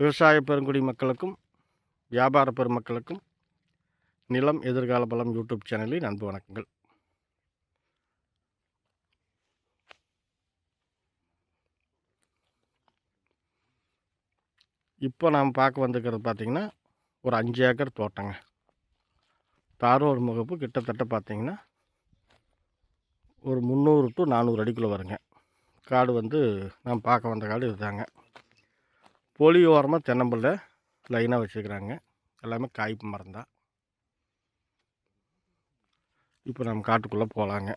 விவசாய பெருங்குடி மக்களுக்கும் வியாபார பெருமக்களுக்கும் நிலம் எதிர்கால பலம் யூடியூப் சேனலில் அன்பு வணக்கங்கள். இப்போ நாம் பார்க்க வந்திருக்கிறது பார்த்திங்கன்னா ஒரு அஞ்சு ஏக்கர் தோட்டங்க. தாரோர் முகப்பு கிட்டத்தட்ட பார்த்திங்கன்னா ஒரு முந்நூறு டு நானூறு அடிக்குள்ளே வருங்க. காடு வந்து நாம் பார்க்க வந்த காடு இதுதாங்க. பொலி ஓரமாக தென்னம்பிள்ளை லைனாக வச்சுருக்குறாங்க. எல்லாமே காய்ப்பு மரம்தான் இப்போ நம்ம காட்டுக்குள்ளே போகலாங்க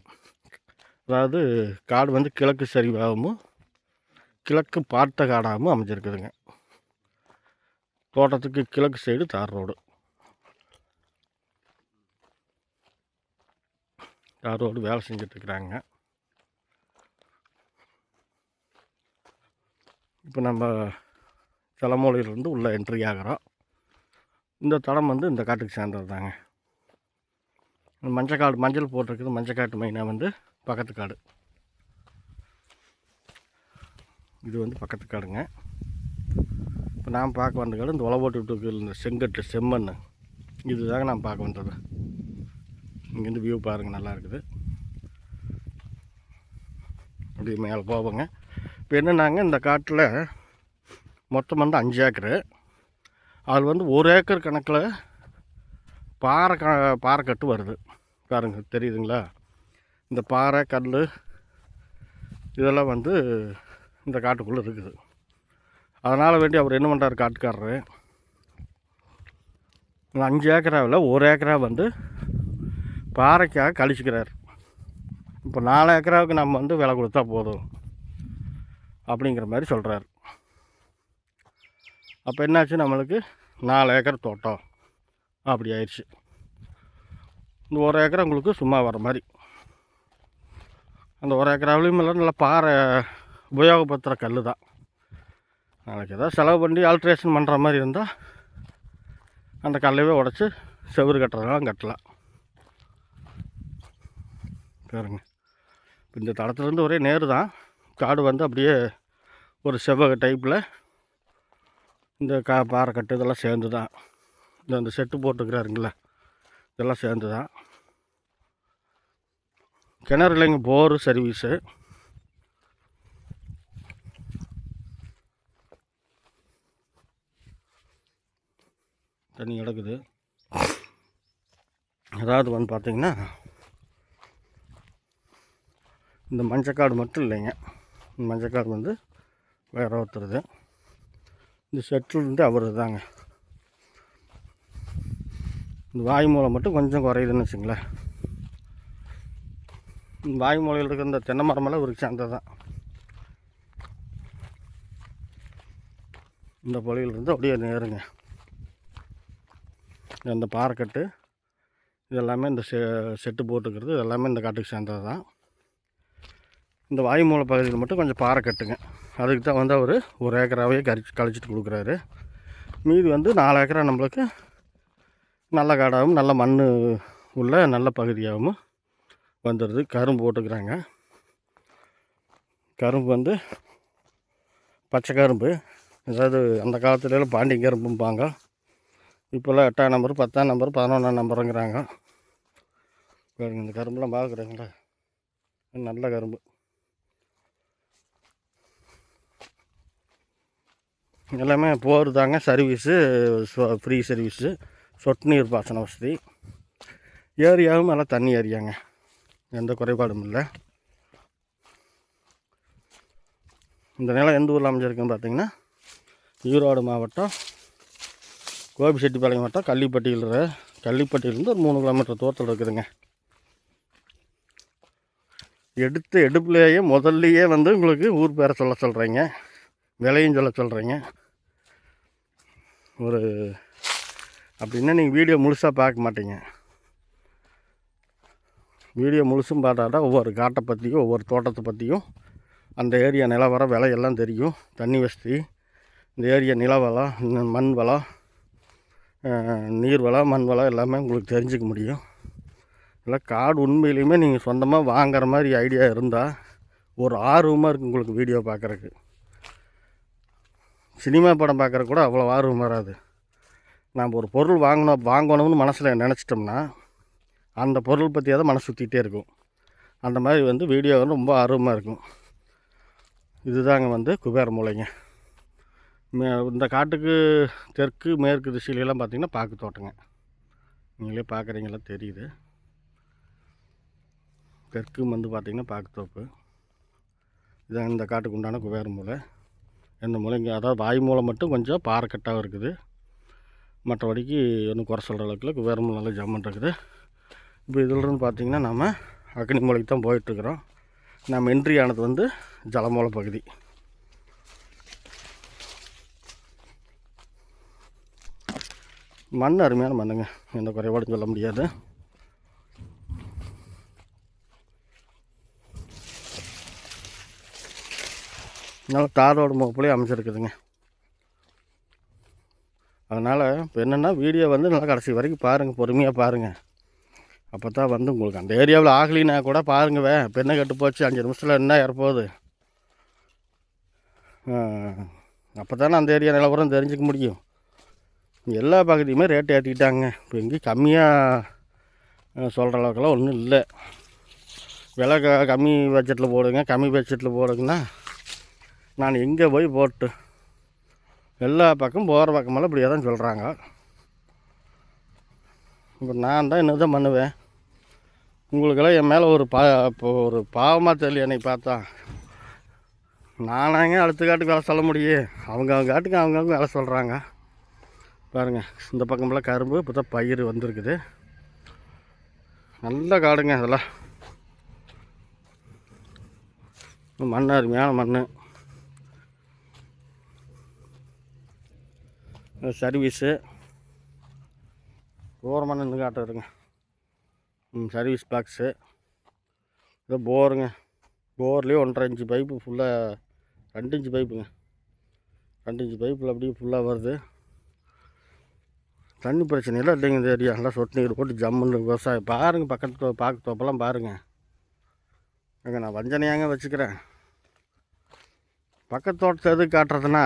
அதாவது காடு வந்து கிழக்கு சரிவாகவும் கிழக்கு பார்த்த காடாகவும் அமைஞ்சிருக்குதுங்க. தோட்டத்துக்கு கிழக்கு சைடு தார் ரோடு. தார் ரோடு வேலை செஞ்சிட்ருக்குறாங்க இப்போ நம்ம தலைமூலையிலேருந்து உள்ளே என்ட்ரி ஆகிறோம். இந்த தடம் வந்து இந்த காட்டுக்கு சேர்ந்தது தாங்க மஞ்சள் காடு மஞ்சள் போட்டிருக்குது. மஞ்சள் காட்டு மெயினாக வந்து பக்கத்து காடு. இது வந்து பக்கத்து காடுங்க. இப்போ நான் பார்க்க வந்த காடு இந்த உழவோட்டு விட்டு இந்த செங்கட்டு செம்மண். இதுதாங்க நான் பார்க்க வந்தது. இங்கேருந்து வியூ பாருங்கள் நல்லா இருக்குது. அப்படியே மேலே போவோங்க. இப்போ என்னன்னாங்க இந்த காட்டில் மொத்தம் வந்து அஞ்சு ஏக்கரு. அதில் வந்து ஒரு ஏக்கர் கணக்கில் பாறை க பாறை கட்டு வருது. பாருங்க தெரியுதுங்களா? இந்த பாறை கல் இதெல்லாம் வந்து இந்த காட்டுக்குள்ளே இருக்குது. அதனால் வேண்டி அவர் என்ன பண்ணுறார் காட்டுக்காரரு? இந்த அஞ்சு ஏக்கராவில் ஒரு ஏக்கரா வந்து பாறைக்காக கழிச்சுக்கிறார். இப்போ நாலு ஏக்கராவுக்கு நம்ம வந்து விலை கொடுத்தா போதும். அப்படிங்கிற மாதிரி சொல்கிறார் அப்போ என்னாச்சு நம்மளுக்கு? நாலு ஏக்கர் தோட்டம். அப்படி ஆயிடுச்சு இந்த ஒரு ஏக்கர் உங்களுக்கு சும்மா வர மாதிரி. அந்த ஒரு ஏக்கராவிலையும் இல்லை நல்லா பாறை உபயோகப்படுத்துகிற கல் தான் நாளைக்கு ஏதாவது செலவு பண்ணி ஆல்ட்ரேஷன் பண்ணுற மாதிரி இருந்தால் அந்த கல்லையே உடச்சி செவுறு கட்டுறதுனால கட்டலாம். பாருங்க. இந்த தடத்துலேருந்து ஒரே நேரு தான் காடு வந்து அப்படியே ஒரு செவ்வக டைப்பில் இந்த கா பாறைக்கட்டு இதெல்லாம் சேர்ந்து தான் இந்த இந்த செட்டு போட்டுருக்குறாருங்களே இதெல்லாம் சேர்ந்து தான் கிணறு இல்லைங்க போரு சர்வீஸு. தண்ணி கிடக்குது. அதாவது வந்து பார்த்திங்கன்னா இந்த மஞ்சக்காடு மட்டும் இல்லைங்க. இந்த மஞ்சக்காடு வந்து வேறு ஒருத்தருது. இந்த செட்டில் வந்து அவர் தாங்க இந்த வாய் மூலம் மட்டும் கொஞ்சம் குறையுதுன்னு வச்சுங்களேன். இந்த வாய் மூலையில் இருக்கிற இந்த தென்னை மரமெல்லாம் ஒரு சேர்ந்த தான். இந்த பொலியிலிருந்து அப்படியே நேருங்க. இந்த பாறைக்கட்டு இது எல்லாமே இந்த செ செட்டு போட்டுக்கிறது இதெல்லாமே இந்த காட்டுக்கு சேர்ந்தது தான். இந்த வாயுமூல பகுதியில் மட்டும் கொஞ்சம் பாறை கட்டுங்க அதுக்கு தான் வந்து அவர் ஒரு ஏக்கராகவே கழிச்சு கழிச்சிட்டு கொடுக்குறாரு. மீதி வந்து நாலு ஏக்கரா நம்மளுக்கு நல்ல காடாகவும் நல்ல மண் உள்ள நல்ல பகுதியாகவும் வந்துடுது. கரும்பு போட்டுக்கிறாங்க. கரும்பு வந்து பச்சை கரும்பு. அதாவது அந்த காலத்துலலாம் பாண்டி கரும்பும்பாங்க. இப்போல்லாம் எட்டாம் நம்பர் பத்தாம் நம்பர் பதினொன்றாம் நம்பருங்கிறாங்க பாருங்க இந்த கரும்புலாம் பார்க்குறீங்களா நல்ல கரும்பு. எல்லாமே போர் தாங்க. சர்வீஸு ஃப்ரீ சர்வீஸு சொட்டு நீர் பாசன வசதி. ஏரியாவும் நல்லா தண்ணி ஏரியாங்க. எந்த குறைபாடும் இல்லை. இந்த நிலம் எந்த ஊரில் அமைஞ்சிருக்குன்னு பார்த்தீங்கன்னா ஈரோடு மாவட்டம் கோபிச்செட்டிப்பாளையம் மாவட்டம் கள்ளிப்பட்டியில் கள்ளிப்பட்டியிலேருந்து ஒரு மூணு கிலோமீட்டர் தூரத்தில் இருக்குதுங்க. எடுத்த எடுப்புலேயே முதல்லையே வந்து உங்களுக்கு ஊர் பேரை சொல்ல சொல்கிறேங்க விலையும் சொல்ல சொல்கிறேங்க ஒரு அப்படின்னா நீங்கள் வீடியோ முழுசாக பார்க்க மாட்டீங்க. வீடியோ முழுசும் பார்த்தா தான் ஒவ்வொரு காட்டை பற்றியும் ஒவ்வொரு தோட்டத்தை பற்றியும் அந்த ஏரியா நிலவரம் விலையெல்லாம் தெரியும். தண்ணி வசதி இந்த ஏரியா நிலவலம் மண் வளம் நீர் வளம் மண் வளம் எல்லாமே உங்களுக்கு தெரிஞ்சுக்க முடியும். இல்லை காடு உண்மையிலையுமே நீங்கள் சொந்தமாக வாங்குற மாதிரி ஐடியா இருந்தால் ஒரு ஆர்வமாக இருக்குது உங்களுக்கு வீடியோ பார்க்குறக்கு சினிமா படம் பார்க்குற கூட அவ்வளோ ஆர்வம் வராது. நாம் ஒரு பொருள் வாங்கணும் வாங்கணும்னு மனசில் நினச்சிட்டோம்னா அந்த பொருள் பற்றியாக தான் மனசு சுற்றிட்டே இருக்கும். அந்த மாதிரி வந்து வீடியோ வந்து ரொம்ப ஆர்வமாக இருக்கும். இதுதாங்க வந்து குபேர மூலைங்க மே இந்த காட்டுக்கு தெற்கு மேற்கு திசையிலலாம் பார்த்திங்கன்னா பாக்கு தோட்டங்க. நீங்களே பார்க்குறீங்களா தெரியுது. தெற்கு வந்து பார்த்தீங்கன்னா பாக்குத்தோப்பு இதான் இந்த காட்டுக்கு உண்டான குபேர மூலை ரெண்டு மூலைங்க அதாவது வாய் மூலை மட்டும் கொஞ்சம் பாறைக்கட்டாக இருக்குது. மற்றபடிக்கு ஒன்றும் குறை சொல்கிற அளவுக்கு வேறு மூலை நல்லா ஜம்மன் இருக்குது. இப்போ இதிலிருந்து பார்த்தீங்கன்னா நம்ம அக்னி மூலைக்கு தான் போயிட்டுருக்குறோம். நம்ம என்ட்ரி ஆனது வந்து ஜலமூல பகுதி. மண் அருமையான மண்ணுங்க. எந்த குறைபாடும் சொல்ல முடியாது. நல்லா தார் ரோடு முகப்புலேயே அமைச்சிருக்குதுங்க அதனால் இப்போ என்னென்னா வீடியோ வந்து நல்லா கடைசி வரைக்கும் பாருங்கள் பொறுமையாக பாருங்கள் அப்போ தான் வந்து உங்களுக்கு அந்த ஏரியாவில் ஆகலினா கூட பாருங்கவே. இப்போ என்ன கெட்டு போச்சு? அஞ்சு நிமிஷத்தில் என்ன இறப்போகுது அப்போ தானே அந்த ஏரியா நிலவரம் தெரிஞ்சுக்க முடியும். எல்லா பகுதியுமே ரேட் ஏற்றிக்கிட்டாங்க இப்போ எங்கேயும் கம்மியாக சொல்கிற அளவுக்குலாம் ஒன்றும் இல்லை. விலை க கம்மி பட்ஜெட்டில் போடுங்க கம்மி பட்ஜெட்டில் போடுங்கன்னா நான் எங்கே போய் போட்டு எல்லா பக்கம் போகிற பக்கமெல்லாம் இப்படியே தான் சொல்கிறாங்க. இப்போ நான் தான் என்ன தான் பண்ணுவேன்? உங்களுக்கெல்லாம் என் மேலே ஒரு பா இப்போ ஒரு பாவமாக தெரியல என்னை பார்த்தா. நானாங்க அடுத்த காட்டுக்கு வேலை சொல்ல முடியும் அவங்க அவங்க காட்டுக்கு அவங்கவுங்க வேலை சொல்கிறாங்க. பாருங்கள் இந்த பக்கமெல்லாம் கரும்பு இப்போ தான் பயிர் வந்திருக்குது. நல்ல காடுங்க அதெல்லாம். மண் அருமையான மண். சர்வீஸு. ஓரமாக நின்று காட்டுறதுங்க. ம் சர்வீஸ் பாக்ஸு. இது போருங்க. போர்லேயே ஒன்றரை இன்ச்சு பைப்பு ஃபுல்லாக ரெண்டு இன்ச்சு பைப்புங்க. ரெண்டு இன்ச்சு பைப்பில் அப்படியே ஃபுல்லாக வருது. தண்ணி பிரச்சனையெல்லாம் இல்லைங்க இந்த ஏரியா. நல்லா சொட்டு நீர் போட்டு ஜம்முன்னு விவசாயம் பாருங்கள் பக்கத்து பார்க்க தோப்பெல்லாம் பாருங்கள் அங்கே நான் வஞ்சனையாங்க வச்சுக்கிறேன். பக்கத்து தோட்டத்தை எது காட்டுறதுன்னா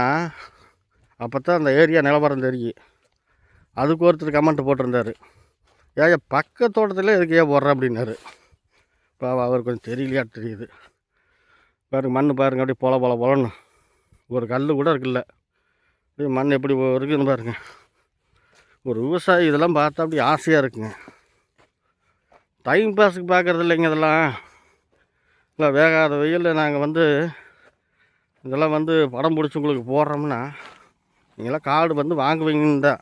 அப்போ தான் அந்த ஏரியா நிலவரம் தெரியும் அதுக்கு ஒருத்தர் கமெண்ட் போட்டிருந்தார். ஏன் பக்க தோட்டத்தில் எதுக்கு ஏன் போடுற? அப்படின்னாரு. இப்போ அவர் கொஞ்சம் தெரியலையா தெரியுது. பாருங்க மண் பாருங்க அப்படியே பொல பொல பொலன்னு. ஒரு கல் கூட இருக்குல்ல. அப்படியே மண் எப்படி இருக்குதுன்னு பாருங்க. ஒரு விவசாயி இதெல்லாம் பார்த்தா அப்படி ஆசையாக இருக்குங்க. டைம் பாஸுக்கு பார்க்குறது இல்லைங்க இதெல்லாம். இல்லை வேகாத வெயிலில் நாங்கள் வந்து இதெல்லாம் வந்து படம் பிடிச்சி உங்களுக்கு போடுறோம்னா நீங்களாம் கார்டு வந்து வாங்குவீங்கன்னு தான்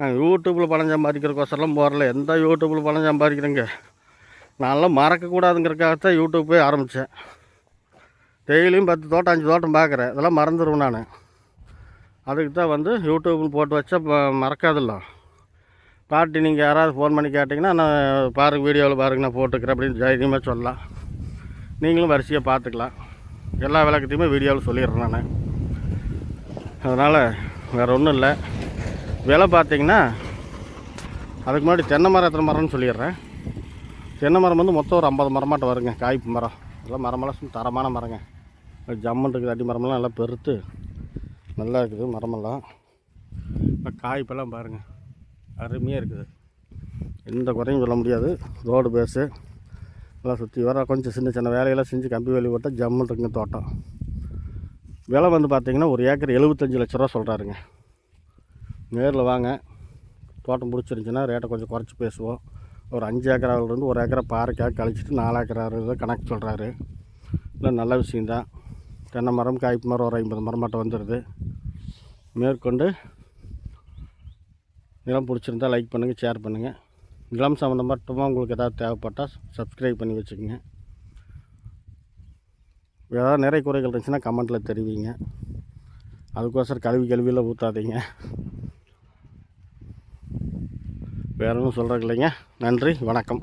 நாங்கள் யூடியூப்பில் பணம் சம்பாதிக்கிறக்கோசரம் போகிறல எந்த யூடியூப்பில் பணம் சம்பாதிக்கிறேங்க? நான்லாம் மறக்கக்கூடாதுங்கிறக்காகத்தான் போய் ஆரம்பித்தேன் டெய்லியும் பத்து தோட்டம் அஞ்சு தோட்டம் பார்க்குறேன். இதெல்லாம் மறந்துடுவேன் நான். அதுக்கு தான் வந்து யூடியூப்பில் போட்டு வச்சா மறக்காதில்ல. பாட்டி நீங்கள் யாராவது ஃபோன் பண்ணி கேட்டிங்கன்னா நான் பாருங்கள் வீடியோவில் பாருங்கள் நான் போட்டுக்கிறேன் அப்படின்னு தைரியமாக சொல்லலாம். நீங்களும் வரிசையாக பார்த்துக்கலாம். எல்லா விளக்கத்தையுமே வீடியோவில் சொல்லிடுறேன் நான். அதனால் வேறு ஒன்றும் இல்லை. விலை பார்த்தீங்கன்னா அதுக்கு முன்னாடி தென்னை மரம் எத்தனை மரம்னு சொல்லிடுறேன். தென்னை மரம் வந்து மொத்தம் ஒரு ஐம்பது மரமாட்ட வருங்க காய்ப்பு மரம். எல்லாம் மரமெல்லாம் தரமான மரங்க. ஜம்மன் இருக்குது அடி மரமெல்லாம் நல்லா பெருத்து நல்லா இருக்குது மரமெல்லாம். இப்போ காய்ப்பெல்லாம் பாருங்கள் அருமையாக இருக்குது. எந்த குறையும் சொல்ல முடியாது ரோடு பேஸு எல்லாம் சுற்றி வர கொஞ்சம் சின்ன சின்ன வேலையெல்லாம் செஞ்சு கம்பி வேலி போட்டால் ஜம்மன் இருக்குங்க தோட்டம். விலை வந்து பார்த்திங்கன்னா ஒரு ஏக்கர் எழுபத்தஞ்சி லட்ச ரூபா சொல்கிறாருங்க நேரில் வாங்க. தோட்டம் பிடிச்சிருந்துச்சின்னா ரேட்டை கொஞ்சம் குறைச்சி பேசுவோம். ஒரு அஞ்சு ஏக்கராவிலேருந்து ஒரு ஏக்கரை பாறைக்காக கழிச்சிட்டு நாலு ஏக்கராக கணக்கு சொல்கிறாரு இல்லை நல்ல விஷயந்தான் தென்னை மரம் காய்ப்பு மரம் ஒரு ஐம்பது மரம் மட்டும் வந்துடுது மேற்கொண்டு நிலம் பிடிச்சிருந்தா லைக் பண்ணுங்கள் ஷேர் பண்ணுங்கள் நிலம் சம்மந்தமாட்டமாக உங்களுக்கு எதாவது தேவைப்பட்டால் சப்ஸ்கிரைப் பண்ணி வச்சுக்கோங்க. ஏதாவது நிறைய குறைகள் இருந்துச்சுன்னா கமெண்ட்டில் தெரிவிங்க. அதுக்கோசரம் கழுவி கழுவியில் ஊற்றாதீங்க வேறு ஒன்றும் சொல்கிறக்கு இல்லைங்க நன்றி வணக்கம்.